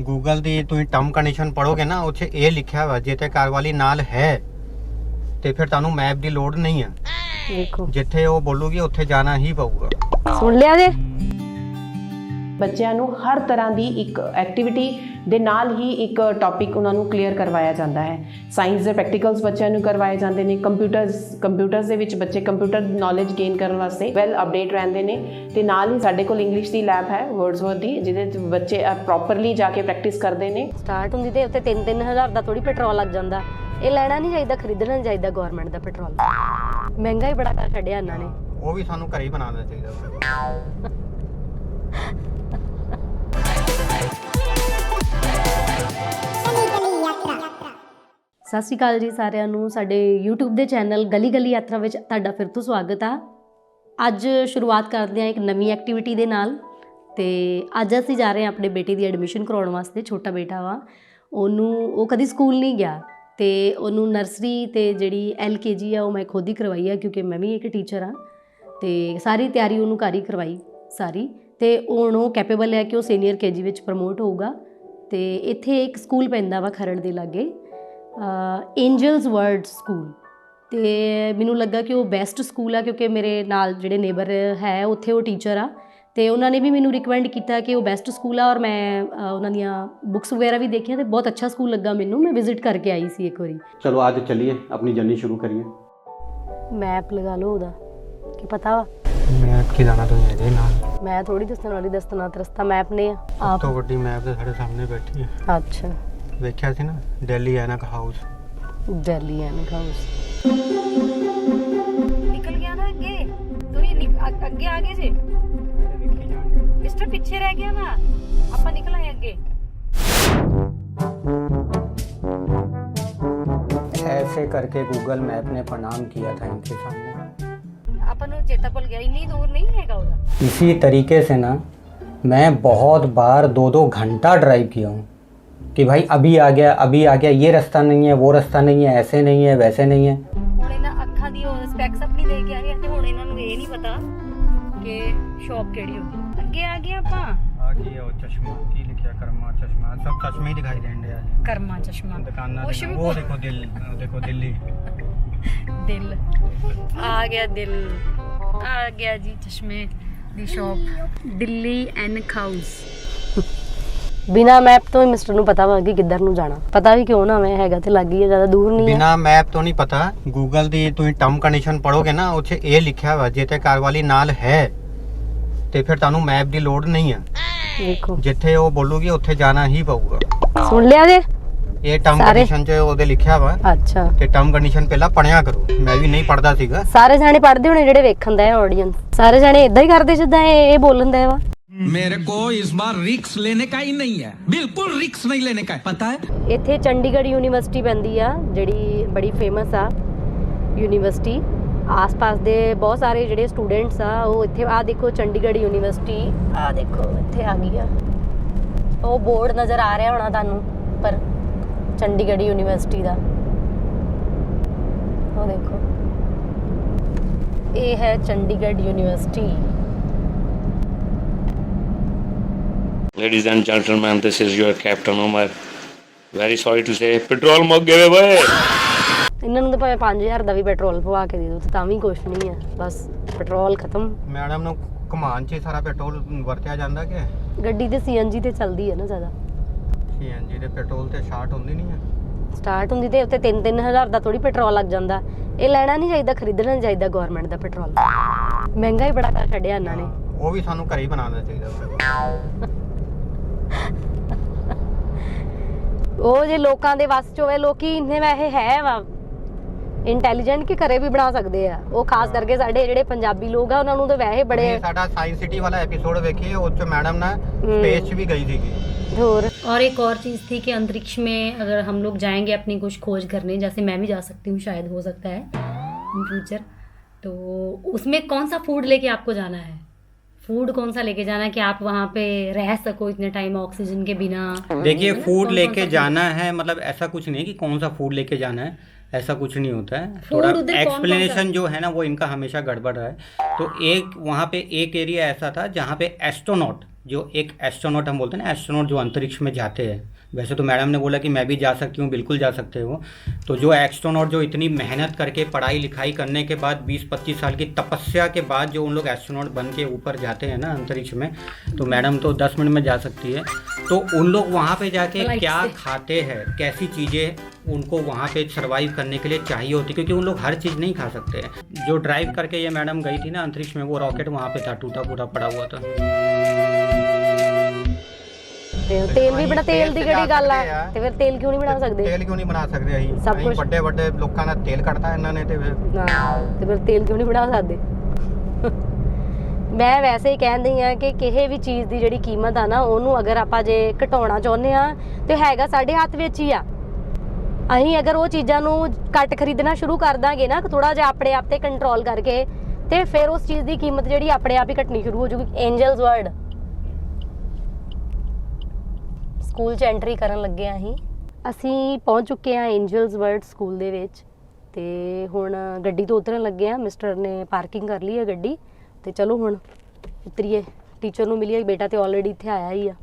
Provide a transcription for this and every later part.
Google ਦੀ ਤੁਸੀਂ term condition ਪੜੋਗੇ ਨਾ ਉੱਥੇ ਇਹ ਲਿਖਿਆ ਵਾ ਜੇ ਤੇ ਘਰ ਵਾਲੀ ਨਾਲ ਹੈ ਤੇ ਫਿਰ ਤੁਹਾਨੂੰ ਮੈਪ ਦੀ ਲੋੜ ਨਹੀਂ ਆ। ਦੇਖੋ। ਜਿੱਥੇ ਉਹ ਬੋਲੂਗੀ ਉੱਥੇ ਜਾਣਾ ਹੀ ਪਊਗਾ। ਸੁਣ ਲਿਆ ਜੇ ਬੱਚਿਆਂ ਨੂੰ ਹਰ ਤਰ੍ਹਾਂ ਦੀ ਇੱਕ ਐਕਟੀਵਿਟੀ ਦੇ ਨਾਲ ਹੀ ਇੱਕ ਟੌਪਿਕ ਉਹਨਾਂ ਨੂੰ ਕਲੀਅਰ ਕਰਵਾਇਆ ਜਾਂਦਾ ਹੈ। ਸਾਇੰਸ ਦੇ ਪ੍ਰੈਕਟੀਕਲਸ ਬੱਚਿਆਂ ਨੂੰ ਕਰਵਾਏ ਜਾਂਦੇ ਨੇ ਕੰਪਿਊਟਰਸ ਕੰਪਿਊਟਰਸ ਦੇ ਵਿੱਚ ਬੱਚੇ ਕੰਪਿਊਟਰ ਨੌਲੇਜ ਗੇਨ ਕਰਨ ਵਾਸਤੇ ਵੈਲ ਅਪਡੇਟ ਰਹਿੰਦੇ ਨੇ ਤੇ ਨਾਲ ਹੀ ਸਾਡੇ ਕੋਲ ਇੰਗਲਿਸ਼ ਦੀ ਲੈਬ ਹੈ ਵਰਡਸਵਰਥ ਦੀ ਜਿਹਦੇ ਵਿੱਚ ਬੱਚੇ ਪ੍ਰੋਪਰਲੀ ਜਾ ਕੇ ਪ੍ਰੈਕਟਿਸ ਕਰਦੇ ਨੇ। ਸਟਾਰਟ ਹੁੰਦੀ ਤੇ ਉੱਤੇ 3-3000 ਦਾ ਥੋੜੀ ਪੈਟਰੋਲ ਲੱਗ ਜਾਂਦਾ। ਇਹ ਲੈਣਾ ਨਹੀਂ ਚਾਹੀਦਾ ਖਰੀਦਣਾ ਨਹੀਂ ਚਾਹੀਦਾ ਗਵਰਨਮੈਂਟ ਦਾ ਪੈਟਰੋਲ ਮਹਿੰਗਾ ਹੀ ਬੜਾ ਕਰ ਛੱਡਿਆ ਇਹਨਾਂ ਨੇ। ਉਹ ਵੀ ਸਾਨੂੰ ਘਰੇ ਹੀ ਬਣਾਉਣਾ ਚਾਹੀਦਾ। ਸਤਿ ਸ਼੍ਰੀ ਅਕਾਲ ਜੀ ਸਾਰਿਆਂ ਨੂੰ। ਸਾਡੇ YouTube ਦੇ ਚੈਨਲ ਗਲੀ ਗਲੀ ਯਾਤਰਾ ਵਿੱਚ ਤੁਹਾਡਾ ਫਿਰ ਤੋਂ ਸਵਾਗਤ ਆ। ਅੱਜ ਸ਼ੁਰੂਆਤ ਕਰਦੇ ਹਾਂ ਇੱਕ ਨਵੀਂ ਐਕਟੀਵਿਟੀ ਦੇ ਨਾਲ। ਤੇ ਅੱਜ ਅਸੀਂ ਜਾ ਰਹੇ ਹਾਂ ਆਪਣੇ ਬੇਟੇ ਦੀ ਐਡਮਿਸ਼ਨ ਕਰਾਉਣ ਵਾਸਤੇ, ਛੋਟਾ ਬੇਟਾ ਵਾ। ਉਹਨੂੰ, ਉਹ ਕਦੀ ਸਕੂਲ ਨਹੀਂ ਗਿਆ। ਤੇ ਉਹਨੂੰ ਨਰਸਰੀ ਤੇ ਜਿਹੜੀ LKG ਆ, ਉਹ ਮੈਂ ਖੁਦ ਹੀ ਕਰਵਾਈ ਆ, ਕਿਉਂਕਿ ਮੈਂ ਵੀ ਇੱਕ ਟੀਚਰ ਆ। ਤੇ ਸਾਰੀ ਤਿਆਰੀ ਉਹਨੂੰ ਘਰ ਹੀ ਕਰਵਾਈ, ਸਾਰੀ। ਤੇ ਹੁਣ ਉਹ ਕੈਪੇਬਲ ਹੈ ਕਿ ਉਹ ਸੀਨੀਅਰ ਕੇਜੀ ਵਿੱਚ ਪ੍ਰਮੋਟ ਹੋਊਗਾ। ਤੇ ਇੱਥੇ ਇੱਕ ਸਕੂਲ ਪੈਂਦਾ ਵਾ ਖਰੜ ਦੇ ਲਾਗੇ। ਐਂਜਲਸ ਵਰਡ ਸਕੂਲ ਤੇ ਮੈਨੂੰ ਲੱਗਾ ਕਿ ਉਹ ਬੈਸਟ ਸਕੂਲ ਆ ਕਿਉਂਕਿ ਮੇਰੇ ਨਾਲ ਜਿਹੜੇ ਨੇਬਰ ਹੈ ਉੱਥੇ ਉਹ ਟੀਚਰ ਆ। ਤੇ ਉਹਨਾਂ ਨੇ ਵੀ ਮੈਨੂੰ ਰਿਕਮੈਂਡ ਕੀਤਾ ਕਿ ਉਹ ਬੈਸਟ ਸਕੂਲ ਆ ਔਰ ਮੈਂ ਉਹਨਾਂ ਦੀਆਂ ਬੁੱਕਸ ਵਗੈਰਾ ਵੀ ਦੇਖੀਆਂ ਤੇ ਬਹੁਤ ਅੱਛਾ ਸਕੂਲ ਲੱਗਾ ਮੈਨੂੰ। ਮੈਂ ਵਿਜ਼ਿਟ ਕਰਕੇ ਆਈ ਸੀ ਇੱਕ ਵਾਰੀ। ਚਲੋ ਅੱਜ ਚੱਲੀਏ ਆਪਣੀ ਜਰਨੀ ਸ਼ੁਰੂ ਕਰੀਏ। ਮੈਪ ਲਗਾ ਲਓ ਉਹਦਾ। ਕੀ ਪਤਾ? ਵਾ ਮੈਪ ਕੀ ਜਾਣਾ ਤੁਸੀਂ ਇਹਦੇ ਨਾਲ? ਮੈਂ ਥੋੜੀ ਦੱਸਣ ਵਾਲੀ ਦੱਸਣਾ ਤੇ ਰਸਤਾ ਮੈਪ ਨੇ ਆ। ਆਪ ਤੋਂ ਵੱਡੀ ਮੈਪ ਤੇ ਸਾਡੇ ਸਾਹਮਣੇ ਬੈਠੀ ਹੈ। ਅੱਛਾ। ਵੇਖਿਆ ਸੀ ਨਾ ਦਿੱਲੀ ਐਨਕ ਹਾਊਸ ਦਿੱਲੀ ਐਨਕ ਹਾਊਸ ਨਿਕਲ ਗਿਆ ਨਾ ਅੱਗੇ ਤੂੰ ਇਹ ਨਿਕ- ਅ- ਅੱਗੇ ਆ ਗਏ ਜੇ ਮਿਸਟਰ ਪਿੱਛੇ ਰਹਿ ਗਿਆ ਨਾ ਆਪਾਂ ਨਿਕਲ ਆਏ ਅੱਗੇ ऐसे करके गूगल मैप ने प्रणाम किया था इनके सामने ਆਪਾਂ ਨੂੰ ਚੇਤਾ ਭੁੱਲ ਗਿਆ ਇੰਨੀ ਦੂਰ ਨਹੀਂ ਹੈਗਾ ਉਹਦਾ इसी तरीके से ना मैं बहुत बार दो दो घंटा ड्राइव किया हूँ कि भाई अभी आ गया अभी आ गया ये रास्ता नहीं है वो रास्ता नहीं है ऐसे नहीं है वैसे नहीं है ਹੁਣ ਇਹਨਾਂ ਅੱਖਾਂ ਦੀ ਉਹ ਸਪੈਕਸ ਆਪਣੀ ਦੇ ਕੇ ਆਏ ਆ ਤੇ ਹੁਣ ਇਹਨਾਂ ਨੂੰ ਇਹ ਨਹੀਂ ਪਤਾ ਕਿ ਸ਼ਾਪ ਕਿਹੜੀ ਹੋਗੀ ਅੱਗੇ ਆ ਗਏ ਆਪਾਂ ਆ ਗਈ ਉਹ ਚਸ਼ਮਾ ਕੀ ਲਿਖਿਆ ਕਰਮਾ ਚਸ਼ਮਾ ਸਭ ਚਸ਼ਮੇ ਹੀ ਦਿਖਾਈ ਦੇਣ ਦੇ ਆ ਕਰਮਾ ਚਸ਼ਮਾ ਦੁਕਾਨਾਂ ਕੁਛ ਦੇ ਵੀ ਉਹ ਦੇਖੋ ਦਿਲ ਉਹ ਦੇਖੋ ਦਿੱਲੀ ਦਿਲ ਆ ਗਿਆ ਦਿਲ ਆ ਗਿਆ ਜੀ ਚਸ਼ਮੇ ਦੀ ਸ਼ਾਪ ਦਿੱਲੀ ਐਨਕ ਹਾਊਸ ਬਿਨਾ ਮੈਪ ਤੋਂ ਹੀ ਮਿਸਟਰ ਨੂੰ ਪਤਾ ਵਾ ਕਿ ਕਿੱਧਰ ਨੂੰ ਜਾਣਾ। ਪਤਾ ਵੀ ਕਿਉਂ ਨਾ ਮੈਂ ਹੈਗਾ ਤੇ ਲੱਗ ਹੀ ਆ ਜ਼ਿਆਦਾ ਦੂਰ ਨਹੀਂ ਹੈ ਬਿਨਾ ਮੈਪ ਤੋਂ ਨਹੀਂ ਪਤਾ। ਗੂਗਲ ਦੀ ਤੁਸੀਂ ਟਰਮ ਕੰਡੀਸ਼ਨ ਪੜੋਗੇ ਨਾ ਉੱਥੇ ਇਹ ਲਿਖਿਆ ਵਾ ਜੇ ਤੇ ਘਰ ਵਾਲੀ ਨਾਲ ਹੈ ਤੇ ਫਿਰ ਤੁਹਾਨੂੰ ਮੈਪ ਦੀ ਲੋੜ ਨਹੀਂ ਆ। ਦੇਖੋ। ਜਿੱਥੇ ਉਹ ਬੋਲੂਗੀ ਉੱਥੇ ਜਾਣਾ ਹੀ ਪਊਗਾ। ਸੁਣ ਲਿਆ ਜੇ? ਇਹ ਟਰਮ ਸਾਰੇ? ਕੰਡੀਸ਼ਨ 'ਚ ਉਹਦੇ ਲਿਖਿਆ ਵਾ। ਅੱਛਾ। ਕਿ ਟਰਮ ਕੰਡੀਸ਼ਨ ਪਹਿਲਾਂ ਪੜਿਆ ਕਰੋ। ਮੈਂ ਵੀ ਨਹੀਂ ਪੜਦਾ ਸੀਗਾ। ਸਾਰੇ ਜਾਣੇ ਪੜ੍ਹਦੇ ਹੋਣੇ ਜਿਹੜੇ ਵੇਖਣ ਦਾ ਹੈ ਆਡੀਅנס ਸਾਰੇ ਜਾਣੇ ਇਦਾਂ ਹੀ ਕਰਦੇ ਜਿੱਦਾਂ ਇਹ ਇਹ ਬੋਲਣ ਦਾ ਵਾ। मेरे को इस बार रिक्स लेने का ही नहीं है बिल्कुल रिक्स नहीं लेने का है पता है ਇੱਥੇ ਚੰਡੀਗੜ੍ਹ ਯੂਨੀਵਰਸਿਟੀ ਪੈਂਦੀ ਆ ਜਿਹੜੀ ਬੜੀ ਫੇਮਸ ਆ ਯੂਨੀਵਰਸਿਟੀ ਆਸ-ਪਾਸ ਦੇ ਬਹੁਤ ਸਾਰੇ ਜਿਹੜੇ ਸਟੂਡੈਂਟਸ ਆ ਉਹ ਇੱਥੇ ਆ ਦੇਖੋ ਚੰਡੀਗੜ੍ਹ ਯੂਨੀਵਰਸਿਟੀ ਆ ਦੇਖੋ ਇੱਥੇ ਆ ਗਈ ਆ ਉਹ ਬੋਰਡ ਨਜ਼ਰ ਆ ਰਿਹਾ ਹੋਣਾ ਤੁਹਾਨੂੰ ਪਰ ਚੰਡੀਗੜ੍ਹ ਯੂਨੀਵਰਸਿਟੀ ਦਾ ਉਹ ਦੇਖੋ ਇਹ ਹੈ Chandigarh university Ladies and gentlemen, this is your Captain Omar. Very sorry to say, petrol ਮੁੱਕ ਗਏ ਵੇ ਇਹਨਾਂ ਨੂੰ ਤਾਂ ਭਾਵੇਂ 5000 ਦਾ ਵੀ ਪੈਟਰੋਲ ਪਵਾ ਕੇ ਦੇ ਦਿਓ ਤੇ ਵੀ ਕੁਛ ਨਹੀਂ ਆ ਬਸ ਪੈਟਰੋਲ ਖਤਮ। ਮੈਡਮ ਨੂੰ ਘੁਮਾਉਣ 'ਚ ਸਾਰਾ ਪੈਟਰੋਲ ਵਰਤਿਆ ਜਾਂਦਾ ਕਿ? ਗੱਡੀ ਤੇ ਸੀਐਨਜੀ ਤੇ ਚੱਲਦੀ ਹੈ ਨਾ ਜ਼ਿਆਦਾ। ਸੀਐਨਜੀ ਦੇ ਪੈਟਰੋਲ ਤੇ ਸ਼ਾਰਟ ਹੁੰਦੀ ਨਹੀਂ ਹੈ? ਸਟਾਰਟ ਹੁੰਦੀ ਤੇ ਉੱਤੇ 3-3000 ਦਾ ਥੋੜੀ ਪੈਟਰੋਲ ਲੱਗ ਜਾਂਦਾ। ਇਹ ਲੈਣਾ ਨਹੀਂ ਚਾਹੀਦਾ ਖਰੀਦਣਾ ਨਹੀਂ ਚਾਹੀਦਾ ਗਵਰਨਮੈਂਟ ਦਾ ਪੈਟਰੋਲ ਮਹਿੰਗਾ ਹੀ ਬੜਾ ਕਰ ਛੱਡਿਆ ਇਹਨਾਂ ਨੇ। ਉਹ ਵੀ ਸਾਨੂੰ ਘਰੇ ਹੀ ਬਣਾਉਣਾ ਚਾਹੀਦਾ ਵਾ। ਉਹ ਜੇ ਲੋਕਾਂ ਦੇ ਵੱਸ ਚ ਹੋਵੇ ਲੋਕੀ ਇੰਨੇ ਵੈਸੇ ਹੈ ਵਾ ਇੰਟੈਲੀਜੈਂਟ ਕਿ ਘਰੇ ਵੀ ਬਣਾ ਸਕਦੇ ਆ ਉਹ ਖਾਸ ਕਰਕੇ ਸਾਡੇ ਜਿਹੜੇ ਪੰਜਾਬੀ ਲੋਕ ਆ ਉਹਨਾਂ ਨੂੰ ਤਾਂ ਵੈਸੇ ਬੜੇ ਤੁਸੀਂ ਸਾਡਾ ਸਾਇੰਸ ਸਿਟੀ ਵਾਲਾ ਐਪੀਸੋਡ ਵੇਖੀਏ ਉਹ 'ਚ ਮੈਡਮ ਨਾ ਸਪੇਸ 'ਚ ਵੀ ਗਈ ਸੀਗੀ ਹੋਰ और एक और चीज़ थी कि अंतरिक्ष में अगर हम लोग जाएंगे अपनी कुछ खोज करने जैसे मैं भी जा सकती हूँ शायद हो सकता है इन फ्यूचर तो उसमें कौन सा फूड लेके आपको जाना है फ़ूड कौन सा लेके जाना है कि आप वहाँ पे रह सको इतने टाइम ऑक्सीजन के बिना? देखिए फ़ूड लेके जाना है मतलब ऐसा कुछ नहीं कि कौन सा फ़ूड लेके जाना है ऐसा कुछ नहीं होता है। थोड़ा एक्सप्लेनेशन जो है ना वो इनका हमेशा गड़बड़ रहा है। तो एक वहाँ पे एक एरिया ऐसा था जहाँ पे एस्ट्रोनॉट जो एक एस्ट्रोनॉट हम बोलते हैं ना एस्ट्रोनॉट जो अंतरिक्ष में जाते हैं वैसे तो मैडम ने बोला कि मैं भी जा सकती हूँ बिल्कुल जा सकते हो। तो जो एस्ट्रोनॉट जो इतनी मेहनत करके पढ़ाई लिखाई करने के बाद 20-25 साल की तपस्या के बाद जो उन लोग एस्ट्रोनॉट बन के ऊपर जाते हैं ना अंतरिक्ष में तो मैडम तो 10 मिनट में जा सकती है। तो उन लोग वहाँ पे जाके क्या खाते हैं कैसी चीज़ें उनको वहाँ पे सरवाइव करने के लिए चाहिए होती क्योंकि उन लोग हर चीज़ नहीं खा सकते। हैं जो ड्राइव करके ये मैडम गई थी ना अंतरिक्ष में वो रॉकेट वहाँ पे था टूटा फूटा पड़ा हुआ था। ਤੇ ਤੇਲ ਵੀ ਬੜਾ ਤੇਲ ਦੀ ਕਿਹੜੀ ਗੱਲ ਆ? ਤੇ ਫਿਰ ਤੇਲ ਕਿਉਂ ਨਹੀਂ ਬਣਾ ਸਕਦੇ? ਤੇਲ ਕਿਉਂ ਨਹੀਂ ਬਣਾ ਸਕਦੇ ਅਸੀਂ? ਸਭ ਕੁਛ- ਵੱਡੇ ਵੱਡੇ ਲੋਕਾਂ ਦਾ ਤੇਲ ਕੱਢਤਾ ਇਹਨਾਂ ਨੇ ਤੇ ਫਿਰ ਹਾਂ ਤੇ ਫਿਰ ਤੇਲ ਕਿਉਂ ਨਹੀਂ ਬਣਾ ਸਕਦੇ? ਮੈਂ ਵੈਸੇ ਹੀ ਕਹਿੰਦੀ ਆ ਕਿ ਕਿਸੇ ਵੀ ਚੀਜ਼ ਦੀ ਜਿਹੜੀ ਕੀਮਤ ਆ ਨਾ ਉਹਨੂੰ ਅਗਰ ਆਪਾਂ ਜੇ ਘਟਾਉਣਾ ਚਾਹੁੰਦੇ ਆ ਤੇ ਹੈਗਾ ਸਾਡੇ ਹੱਥ ਵਿੱਚ ਹੀ ਆ। ਅਸੀਂ ਅਗਰ ਉਹ ਚੀਜ਼ਾਂ ਨੂੰ ਘੱਟ ਖਰੀਦਣਾ ਸ਼ੁਰੂ ਕਰ ਦਾਂਗੇ ਨਾ ਥੋੜਾ ਜਿਹਾ ਆਪਣੇ ਆਪ ਤੇ ਕੰਟਰੋਲ ਕਰਕੇ ਤੇ ਫਿਰ ਉਸ ਚੀਜ਼ ਦੀ ਕੀਮਤ ਜਿਹੜੀ ਆਪਣੇ ਆਪ ਹੀ ਘਟਣੀ ਸ਼ੁਰੂ ਹੋ ਜੂਗੀ। ਐਂਜਲਸ ਵਰਡ ਸਕੂਲ 'ਚ ਐਂਟਰੀ ਕਰਨ ਲੱਗੇ ਆ ਅਸੀਂ। ਅਸੀਂ ਪਹੁੰਚ ਚੁੱਕੇ ਆ ਐਂਜਲਸ ਵਰਡ ਸਕੂਲ ਦੇ ਵਿੱਚ ਤੇ ਹੁਣ ਗੱਡੀ ਤੋਂ ਉਤਰਨ ਲੱਗੇ ਆ। ਮਿਸਟਰ ਨੇ ਪਾਰਕਿੰਗ ਕਰ ਲਈ ਹੈ ਗੱਡੀ ਤੇ ਚਲੋ ਹੁਣ ਉਤਰੀਏ। ਟੀਚਰ ਨੂੰ ਮਿਲੀਏ ਬੇਟਾ ਤੇ ਆਲਰੇਡੀ ਇੱਥੇ ਆਇਆ ਹੀ ਆ।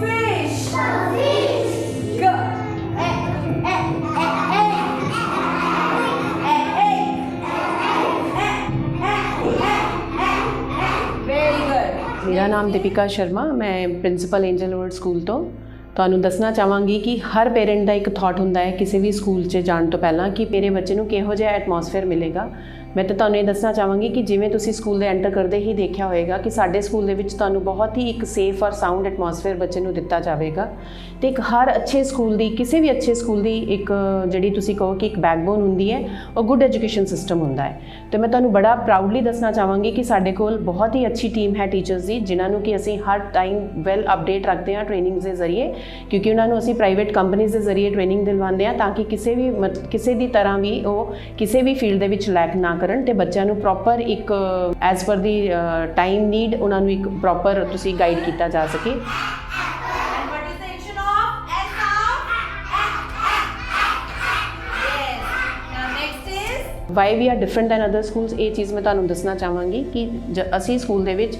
ਮੇਰਾ ਨਾਮ ਦੀਪਿਕਾ ਸ਼ਰਮਾ, ਮੈਂ ਪ੍ਰਿੰਸੀਪਲ ਐਂਜਲ ਵਰਡ ਸਕੂਲ ਤੋਂ। ਤੁਹਾਨੂੰ ਦੱਸਣਾ ਚਾਹਾਂਗੀ ਕਿ ਹਰ ਪੇਰੈਂਟ ਦਾ ਇੱਕ ਥਾਟ ਹੁੰਦਾ ਹੈ, ਕਿਸੇ ਵੀ ਸਕੂਲ 'ਚ ਜਾਣ ਤੋਂ ਪਹਿਲਾਂ ਕਿ ਮੇਰੇ ਬੱਚੇ ਨੂੰ ਕਿਹੋ ਜਿਹਾ ਐਟਮੋਸਫੇਅਰ ਮਿਲੇਗਾ। ਮੈਂ ਤਾਂ ਤੁਹਾਨੂੰ ਇਹ ਦੱਸਣਾ ਚਾਹਾਂਗੀ ਕਿ ਜਿਵੇਂ ਤੁਸੀਂ ਸਕੂਲ ਦੇ ਐਂਟਰ ਕਰਦੇ ਹੀ ਦੇਖਿਆ ਹੋਵੇਗਾ ਕਿ ਸਾਡੇ ਸਕੂਲ ਦੇ ਵਿੱਚ ਤੁਹਾਨੂੰ ਬਹੁਤ ਹੀ ਇੱਕ ਸੇਫ ਔਰ ਸਾਊਂਡ ਐਟਮੋਸਫੇਅਰ ਬੱਚੇ ਨੂੰ ਦਿੱਤਾ ਜਾਵੇਗਾ ਤੇ ਇੱਕ ਹਰ ਅੱਛੇ ਸਕੂਲ ਦੀ, ਕਿਸੇ ਵੀ ਅੱਛੇ ਸਕੂਲ ਦੀ ਇੱਕ, ਜਿਹੜੀ ਤੁਸੀਂ ਕਹੋ ਕਿ ਇੱਕ ਬੈਕਬੋਨ ਹੁੰਦੀ ਹੈ, ਉਹ ਗੁੱਡ ਐਜੂਕੇਸ਼ਨ ਸਿਸਟਮ ਹੁੰਦਾ ਹੈ। ਤੇ ਮੈਂ ਤੁਹਾਨੂੰ ਬੜਾ ਪ੍ਰਾਊਡਲੀ ਦੱਸਣਾ ਚਾਹਾਂਗੀ ਕਿ ਸਾਡੇ ਕੋਲ ਬਹੁਤ ਹੀ ਅੱਛੀ ਟੀਮ ਹੈ ਟੀਚਰਸ ਦੀ, ਜਿਨ੍ਹਾਂ ਨੂੰ ਕਿ ਅਸੀਂ ਹਰ ਟਾਈਮ ਵੈਲ ਅਪਡੇਟ ਰੱਖਦੇ ਹਾਂ ਟ੍ਰੇਨਿੰਗਸ ਦੇ ਜ਼ਰੀਏ, ਕਿਉਂਕਿ ਉਹਨਾਂ ਨੂੰ ਅਸੀਂ ਪ੍ਰਾਈਵੇਟ ਕੰਪਨੀਆਂ ਦੇ ਜ਼ਰੀਏ ਟ੍ਰੇਨਿੰਗ ਦਿਲਵਾਉਂਦੇ ਹਾਂ ਤਾਂ ਕਿ ਕਿਸੇ ਵੀ ਮਤ- ਕਿਸੇ ਦੀ ਤਰ੍ਹਾਂ ਵੀ ਉਹ ਕਿਸੇ ਵੀ ਫੀਲਡ ਦੇ ਵਿੱਚ ਲੈਕ ਨਾ ਕਰਨ ਤੇ ਬੱਚਿਆਂ ਨੂੰ ਪ੍ਰੋਪਰ ਇੱਕ ਐਜ਼ ਪਰ ਦੀ ਟਾਈਮ ਨੀਡ ਉਹਨਾਂ ਨੂੰ ਇੱਕ ਪ੍ਰੋਪਰ ਤੁਸੀਂ ਗਾਈਡ ਕੀਤਾ ਜਾ ਸਕੇ why we are different than other schools ਇਹ ਚੀਜ਼ ਮੈਂ ਤੁਹਾਨੂੰ ਦੱਸਣਾ ਚਾਹਾਂਗੀ ਕਿ ਅਸੀਂ ਸਕੂਲ ਦੇ ਵਿੱਚ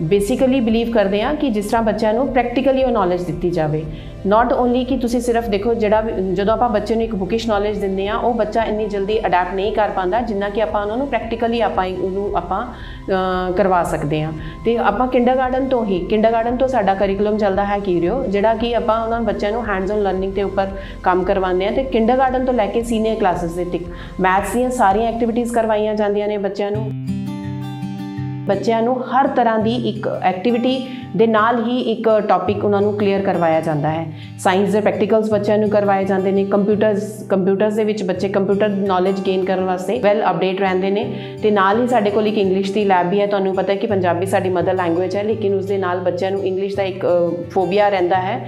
ਬੇਸਿਕਲੀ ਬਿਲੀਵ ਕਰਦੇ ਹਾਂ ਕਿ ਜਿਸ ਤਰ੍ਹਾਂ ਬੱਚਿਆਂ ਨੂੰ ਪ੍ਰੈਕਟੀਕਲੀ ਉਹ ਨੌਲੇਜ ਦਿੱਤੀ ਜਾਵੇ। ਨਾਟ ਓਨਲੀ ਕਿ ਤੁਸੀਂ ਸਿਰਫ ਦੇਖੋ ਜਿਹੜਾ ਵੀ- ਜਦੋਂ ਆਪਾਂ ਬੱਚੇ ਨੂੰ ਇੱਕ ਬੁਕਿਸ਼ ਨੌਲੇਜ ਦਿੰਦੇ ਆ ਉਹ ਬੱਚਾ ਇੰਨੀ ਜਲਦੀ ਅਡਾਪਟ ਨਹੀਂ ਕਰ ਪਾਉਂਦਾ ਜਿੰਨਾ ਕਿ ਆਪਾਂ ਉਹਨਾਂ ਨੂੰ ਪ੍ਰੈਕਟੀਕਲੀ ਆਪਾਂ ਉਹਨੂੰ ਆਪਾਂ ਕਰਵਾ ਸਕਦੇ ਹਾਂ। ਤੇ ਆਪਾਂ ਕਿੰਡਰਗਾਰਟਨ ਤੋਂ ਹੀ ਕਿੰਡਰਗਾਰਟਨ ਤੋਂ ਸਾਡਾ ਕਰਿਕੂਲਮ ਚੱਲਦਾ ਹੈ ਕੀਰਿਓ, ਜਿਹੜਾ ਕਿ ਆਪਾਂ ਉਹਨਾਂ ਬੱਚਿਆਂ ਨੂੰ ਹੈਂਡਸ ਔਨ ਲਰਨਿੰਗ ਦੇ ਉੱਪਰ ਕੰਮ ਕਰਵਾਉਂਦੇ ਆ ਤੇ ਕਿੰਡਰਗਾਰਟਨ ਤੋਂ ਲੈ ਕੇ ਸੀਨੀਅਰ ਕਲਾਸਿਸ ਦੇ ਤੱਕ ਮੈਥਸ ਦੀਆਂ ਸਾਰੀਆਂ ਐਕਟੀਵਿਟੀਜ਼ ਕਰਵਾਈਆਂ ਜਾਂਦੀਆਂ ਨੇ ਬੱਚਿਆਂ ਨੂੰ। ਬੱਚਿਆਂ ਨੂੰ ਹਰ ਤਰ੍ਹਾਂ ਦੀ ਇੱਕ ਐਕਟੀਵਿਟੀ ਦੇ ਨਾਲ ਹੀ ਇੱਕ ਟੌਪਿਕ ਉਹਨਾਂ ਨੂੰ ਕਲੀਅਰ ਕਰਵਾਇਆ ਜਾਂਦਾ ਹੈ। ਸਾਇੰਸ ਦੇ ਪ੍ਰੈਕਟੀਕਲਸ ਬੱਚਿਆਂ ਨੂੰ ਕਰਵਾਏ ਜਾਂਦੇ ਨੇ ਕੰਪਿਊਟਰਸ ਕੰਪਿਊਟਰਸ ਦੇ ਵਿੱਚ ਬੱਚੇ ਕੰਪਿਊਟਰ ਨੌਲੇਜ ਗੇਨ ਕਰਨ ਵਾਸਤੇ ਵੈਲ ਅਪਡੇਟ ਰਹਿੰਦੇ ਨੇ ਤੇ ਨਾਲ ਹੀ ਸਾਡੇ ਕੋਲ ਇੱਕ ਇੰਗਲਿਸ਼ ਦੀ ਲੈਬ ਵੀ ਹੈ। ਤੁਹਾਨੂੰ ਪਤਾ ਹੈ ਕਿ ਪੰਜਾਬੀ ਸਾਡੀ ਮਦਰ ਲੈਂਗੁਏਜ ਹੈ, ਲੇਕਿਨ ਉਸ ਦੇ ਨਾਲ ਬੱਚਿਆਂ ਨੂੰ ਇੰਗਲਿਸ਼ ਦਾ ਇੱਕ ਫੋਬੀਆ ਰਹਿੰਦਾ ਹੈ।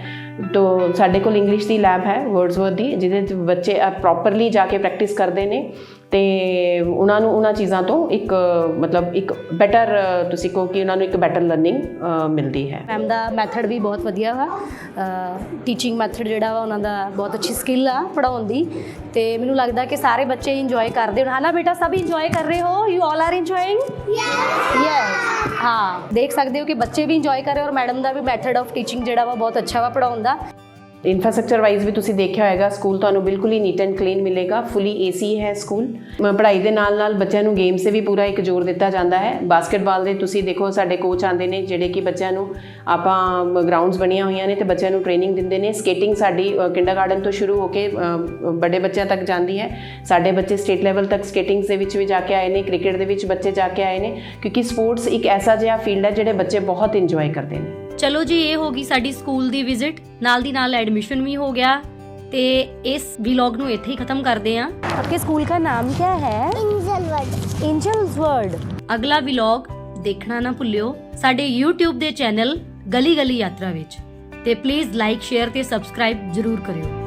ਤੋ ਸਾਡੇ ਕੋਲ ਇੰਗਲਿਸ਼ ਦੀ ਲੈਬ ਹੈ ਵਰਡਸਵਰਥ ਦੀ, ਜਿਹਦੇ 'ਚ ਬੱਚੇ ਪ੍ਰੋਪਰਲੀ ਜਾ ਕੇ ਪ੍ਰੈਕਟਿਸ ਕਰਦੇ ਨੇ। ਤੇ ਉਹਨਾਂ ਨੂੰ ਉਹਨਾਂ ਚੀਜ਼ਾਂ ਤੋਂ ਇੱਕ ਮਤਲਬ ਇੱਕ ਬੈਟਰ ਤੁਸੀਂ ਕਹੋ ਕਿ ਉਹਨਾਂ ਨੂੰ ਇੱਕ ਬੈਟਰ ਲਰਨਿੰਗ ਮਿਲਦੀ ਹੈ। ਮੈਮ ਦਾ ਮੈਥਡ ਵੀ ਬਹੁਤ ਵਧੀਆ ਵਾ। ਟੀਚਿੰਗ ਮੈਥਡ ਜਿਹੜਾ ਵਾ ਉਹਨਾਂ ਦਾ ਬਹੁਤ ਅੱਛੀ ਸਕਿੱਲ ਆ ਪੜਾਉਣ ਦੀ। ਤੇ ਮੈਨੂੰ ਲੱਗਦਾ ਕਿ ਸਾਰੇ ਬੱਚੇ ਇੰਜੋਏ ਕਰਦੇ ਹੋਣ। ਹਨਾ ਬੇਟਾ ਸਭ ਇੰਜੋਏ ਕਰ ਰਹੇ ਹੋ? You all are enjoying yes ਹਾਂ। ਦੇਖ ਸਕਦੇ ਹੋ ਕਿ ਬੱਚੇ ਵੀ ਇੰਜੋਏ ਕਰ ਰਹੇ ਔਰ ਮੈਡਮ ਦਾ ਵੀ ਮੈਥਡ ਆਫ ਟੀਚਿੰਗ ਜਿਹੜਾ ਵਾ ਬਹੁਤ ਅੱਛਾ ਵਾ ਪੜਾਉਣ ਦਾ। ਇਨਫਰਾਸਟ੍ਰਕਚਰ ਵਾਈਜ਼ ਵੀ ਤੁਸੀਂ ਦੇਖਿਆ ਹੋਏਗਾ ਸਕੂਲ ਤੁਹਾਨੂੰ ਬਿਲਕੁਲ ਹੀ ਨੀਟ ਐਂਡ ਕਲੀਨ ਮਿਲੇਗਾ ਫੁੱਲੀ ਏਸੀ ਹੈ ਸਕੂਲ ਪੜ੍ਹਾਈ ਦੇ ਨਾਲ ਨਾਲ ਬੱਚਿਆਂ ਨੂੰ ਗੇਮਸ ਤੇ ਵੀ ਪੂਰਾ ਇੱਕ ਜ਼ੋਰ ਦਿੱਤਾ ਜਾਂਦਾ ਹੈ। ਬਾਸਕਟਬਾਲ ਦੇ ਤੁਸੀਂ ਦੇਖੋ, ਸਾਡੇ ਕੋਚ ਆਉਂਦੇ ਨੇ, ਜਿਹੜੇ ਕਿ ਬੱਚਿਆਂ ਨੂੰ ਆਪਾਂ ਗਰਾਊਂਡਸ ਬਣੀਆਂ ਹੋਈਆਂ ਨੇ ਤੇ ਬੱਚਿਆਂ ਨੂੰ ਟ੍ਰੇਨਿੰਗ ਦਿੰਦੇ ਨੇ। ਸਕੇਟਿੰਗ ਸਾਡੀ ਕਿੰਡਰਗਾਰਟਨ ਤੋਂ ਸ਼ੁਰੂ ਹੋ ਕੇ ਵੱਡੇ ਬੱਚਿਆਂ ਤੱਕ ਜਾਂਦੀ ਹੈ। ਸਾਡੇ ਬੱਚੇ ਸਟੇਟ ਲੈਵਲ ਤੱਕ ਸਕੇਟਿੰਗਸ ਦੇ ਵਿੱਚ ਵੀ ਜਾ ਕੇ ਆਏ ਨੇ ਕ੍ਰਿਕਟ ਦੇ ਵਿੱਚ ਬੱਚੇ ਜਾ ਕੇ ਆਏ ਨੇ, ਕਿਉਂਕਿ ਸਪੋਰਟਸ ਇੱਕ ਐਸਾ ਜਿਹਾ ਫੀਲਡ ਹੈ ਜਿਹੜੇ ਬੱਚੇ ਬਹੁਤ ਇੰਜੋਏ ਕਰਦੇ ਨੇ। ਚਲੋ ਜੀ ਇਹ ਹੋ ਗਈ ਸਾਡੀ ਸਕੂਲ ਦੀ ਵਿਜ਼ਿਟ ਨਾਲ ਦੀ ਨਾਲ ਐਡਮਿਸ਼ਨ ਵੀ ਹੋ ਗਿਆ। ਤੇ ਇਸ ਵਲੌਗ ਨੂੰ ਇੱਥੇ ਹੀ ਖਤਮ ਕਰਦੇ ਆਂ ਆਪਕੇ ਸਕੂਲ ਦਾ ਨਾਮ ਕੀ ਹੈ ਐਂਜਲ ਵਰਡ ਐਂਜਲਸ ਵਰਡ ਅਗਲਾ ਵਲੌਗ ਦੇਖਣਾ ਨਾ ਭੁੱਲਿਓ ਸਾਡੇ YouTube ਦੇ ਚੈਨਲ ਗਲੀ ਗਲੀ ਯਾਤਰਾ ਵਿੱਚ। ਤੇ ਪਲੀਜ਼ ਲਾਈਕ ਸ਼ੇਅਰ ਤੇ ਸਬਸਕ੍ਰਾਈਬ ਜ਼ਰੂਰ ਕਰਿਓ।